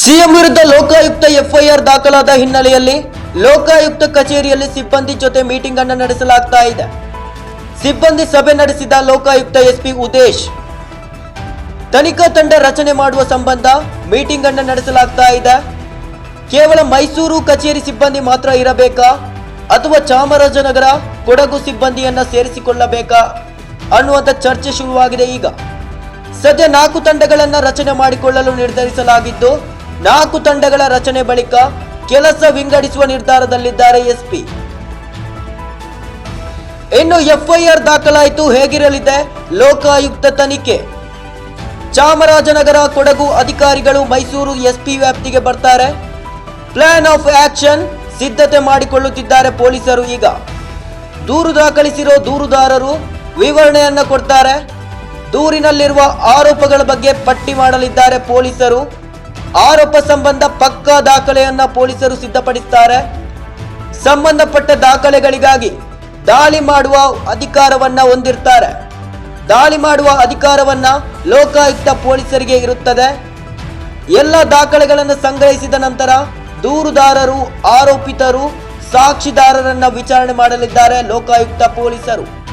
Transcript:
CM ವಿರುದ್ಧ Lokayukta FIR ದಾಖಲಾದ ಹಿನ್ನೆಲೆಯಲ್ಲಿ ಲೋಕಾಯುಕ್ತ ಕಚೇರಿಯಲ್ಲಿ ಸಿಬ್ಬಂದಿ ಜೊತೆ ಮೀಟಿಂಗ್ ಅನ್ನು ನಡೆಸಲಾಗ್ತಾ ಇದೆ. ಸಿಬ್ಬಂದಿ ಸಭೆ ನಡೆಸಿದ ಲೋಕಾಯುಕ್ತ ಎಸ್ಪಿ ಉದೇಶ್, ತನಿಖಾ ತಂಡ ರಚನೆ ಮಾಡುವ ಸಂಬಂಧ ಮೀಟಿಂಗ್ ಅನ್ನು ನಡೆಸಲಾಗ್ತಾ ಇದೆ. ಕೇವಲ ಮೈಸೂರು ಕಚೇರಿ ಸಿಬ್ಬಂದಿ ಮಾತ್ರ ಇರಬೇಕಾ? ಅಥವಾ ಚಾಮರಾಜನಗರ, ಕೊಡಗು ಸಿಬ್ಬಂದಿಯನ್ನ ಸೇರಿಸಿಕೊಳ್ಳಬೇಕಾ? ಅನ್ನುವಂಥ ಚರ್ಚೆ ಶುರುವಾಗಿದೆ ಈಗ. ಸದ್ಯ ನಾಲ್ಕು ತಂಡಗಳನ್ನು ರಚನೆ ಮಾಡಿಕೊಳ್ಳಲು ನಿರ್ಧರಿಸಲಾಗಿದ್ದು ನಾಲ್ಕು ತಂಡಗಳ ರಚನೆ ಬಳಿಕ ಕೆಲಸ ವಿಂಗಡಿಸುವ ನಿರ್ಧಾರದಲ್ಲಿದ್ದಾರೆ ಎಸ್ಪಿ. ಇನ್ನು ಎಫ್ಐಆರ್ ದಾಖಲಾಯಿತು ಹೇಗಿರಲಿದೆ? ಲೋಕಾಯುಕ್ತ ತನಿಖೆ. ಚಾಮರಾಜನಗರ ಕೊಡಗು ಅಧಿಕಾರಿಗಳು ಮೈಸೂರು ಎಸ್ಪಿ ವ್ಯಾಪ್ತಿಗೆ ಬರ್ತಾರೆ. ಪ್ಲಾನ್ ಆಫ್ ಆಕ್ಷನ್ ಸಿದ್ಧತೆ ಮಾಡಿಕೊಳ್ಳುತ್ತಿದ್ದಾರೆ ಪೊಲೀಸರು ಈಗ. ದೂರು ದಾಖಲಿಸಿರೋ ದೂರುದಾರರು ವಿವರಣೆಯನ್ನು ಕೊಡ್ತಾರೆ. ದೂರಿನಲ್ಲಿರುವ ಆರೋಪಗಳ ಬಗ್ಗೆ ಪಟ್ಟಿ ಮಾಡಲಿದ್ದಾರೆ ಪೊಲೀಸರು. ಆರೋಪ ಸಂಬಂಧ ಪಕ್ಕಾ ದಾಖಲೆಯನ್ನ ಪೊಲೀಸರು ಸಿದ್ಧಪಡಿಸುತ್ತಾರೆ ಸಂಬಂಧಪಟ್ಟ ದಾಖಲೆಗಳಿಗಾಗಿ ದಾಳಿ ಮಾಡುವ ಅಧಿಕಾರವನ್ನ ಹೊಂದಿರ್ತಾರೆ. ದಾಳಿ ಮಾಡುವ ಅಧಿಕಾರವನ್ನ ಲೋಕಾಯುಕ್ತ ಪೊಲೀಸರಿಗೆ ಇರುತ್ತದೆ. ಎಲ್ಲ ದಾಖಲೆಗಳನ್ನು ಸಂಗ್ರಹಿಸಿದ ನಂತರ ದೂರುದಾರರು, ಆರೋಪಿತರು, ಸಾಕ್ಷಿದಾರರನ್ನ ವಿಚಾರಣೆ ಮಾಡಲಿದ್ದಾರೆ ಲೋಕಾಯುಕ್ತ ಪೊಲೀಸರು.